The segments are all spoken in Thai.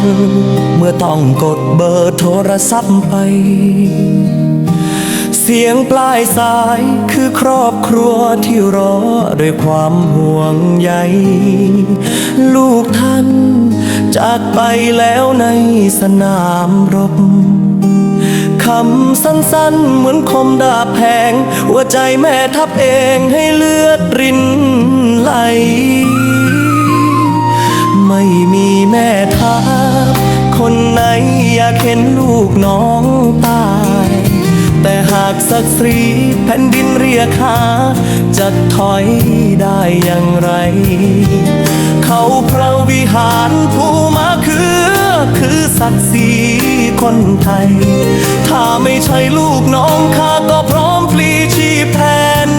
นเมื่อต้องกดเบอร์โทรศัพท์ไป เสียงปลายสายคือครอบครัวที่รอด้วยความห่วงใยลูกท่านจากไปแล้วในสนามรบคำสั้นๆเหมือนคมดาบแพง หัวใจแม่ทับเองให้เลือดรินไหล ไม่มีแม่ทัพคนไหนอยากเห็นลูกน้องตาย แต่หากศักดิ์ศรีแผ่นดินเรียกหาจะถอยได้อย่างไร เขาพระวิหารผู้มาคือคือศักดิ์ศรีคนไทย ถ้าไม่ใช่ลูกน้องข้าก็พร้อมพลีชีพแทน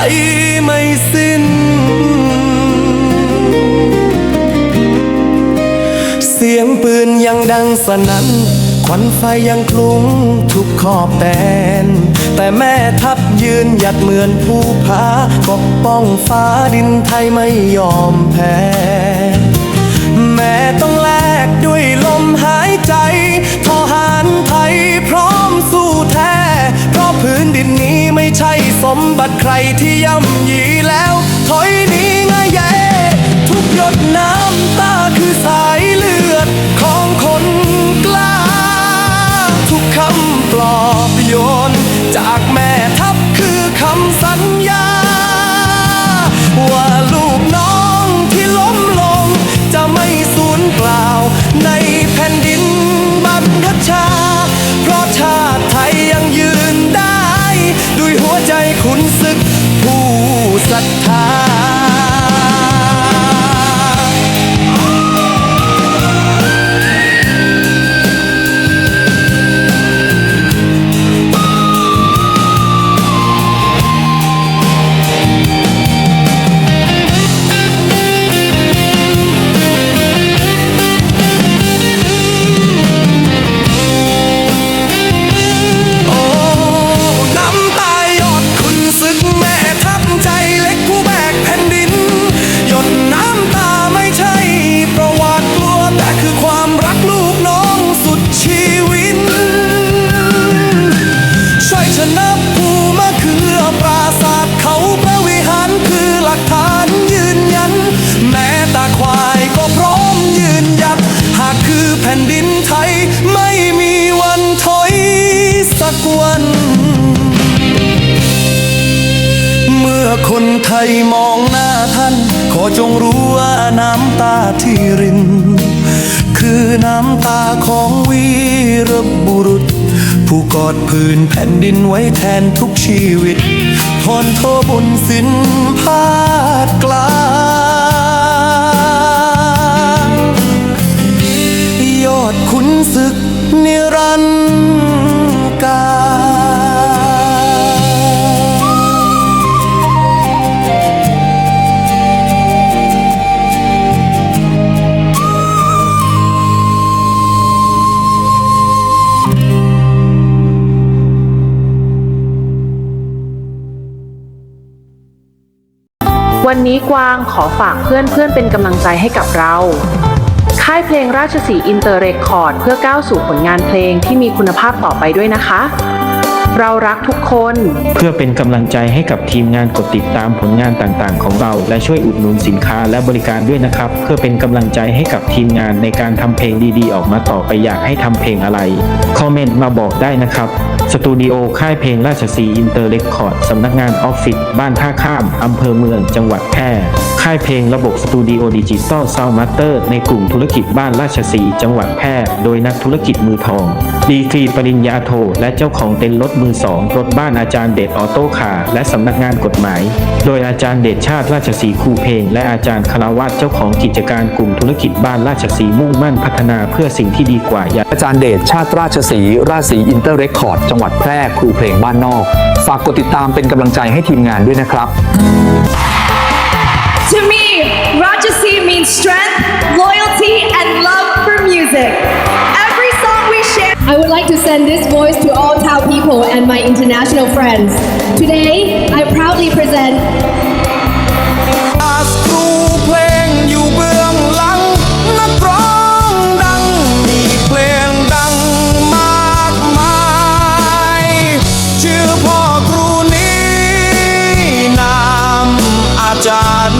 ไทยไม่สิ้น เสียงปืนยังดังสนั่นควันไฟยังคลุ้งทุกขอบแดน แต่แม่ทัพยืนหยัดเหมือนผู้พาปกป้องฟ้าดินไทยไม่ยอมแพ้ สมบัติใครที่ย่ำยีแล้ว ถอยหนีง่ายแย่ทุกหยดน้ำตาคือสา เมื่อคนไทยมองหน้าท่าน ขอจงรู้ว่าน้ำตาที่ริน คือน้ำตาของวีรบุรุษ ผู้กอดพื้นแผ่นดินไว้แทนทุกชีวิตทนโทบุญสินพาดกลา วันนี้กวางขอฝากเพื่อนเพื่อนเป็นกำลังใจให้กับเรา ค่ายเพลงราชสีอินเตอร์เรคคอร์ดเพื่อก้าวสู่ผลงานเพลงที่มีคุณภาพต่อไปด้วยนะคะ เรารักทุกคน เพื่อเป็นกำลังใจให้กับทีมงานกดติดตามผลงานต่างๆ ของเรา และช่วยอุดหนุนสินค้าและบริการด้วยนะครับ เพื่อเป็นกำลังใจให้กับทีมงานในการทำเพลงดีๆ ออกมาต่อไปอยากให้ทำเพลงอะไร คอมเมนต์มาบอกได้นะครับสตูดิโอค่ายเพลงราชสีอินเตอร์เรคคอร์ดสำนักงานออฟฟิศบ้านท่าข้ามอำเภอเมืองจังหวัดแพร่ค่ายเพลงระบบสตูดิโอดิจิตอลซาวมาสเตอร์ในกลุ่มธุรกิจบ้านราชสีจังหวัดแพร่โดยนักธุรกิจมือทองดีกรีปริญญาโท และเจ้าของเต็นท์รถมือสองรถบ้านอาจารย์เดชออโต้คาร์และสำนักงานกฎหมาย โดยอาจารย์เดชชาติราชสีห์ครูเพลง และอาจารย์คารวัตเจ้าของกิจการกลุ่มธุรกิจบ้านราชสีห์มุ่งมั่นพัฒนาเพื่อสิ่งที่ดีกว่าอยากอาจารย์เดชชาติราชสีห์ราชสีห์อินเตอร์เรคคอร์ดจังหวัดแพร่ครูเพลงบ้านนอก ฝากกดติดตามเป็นกำลังใจให้ทีมงานด้วยนะครับ To me, Rajasi means strength, loyalty, and love for music. Every song we share. I would like to send this voice to all Tao people and my international friends. Today, I proudly present อาสครูเพลงอยู่เบื้องหลังนักร้องดังมีเพลงดังมากมายชื่อพ่อครูนี้นามอาจาร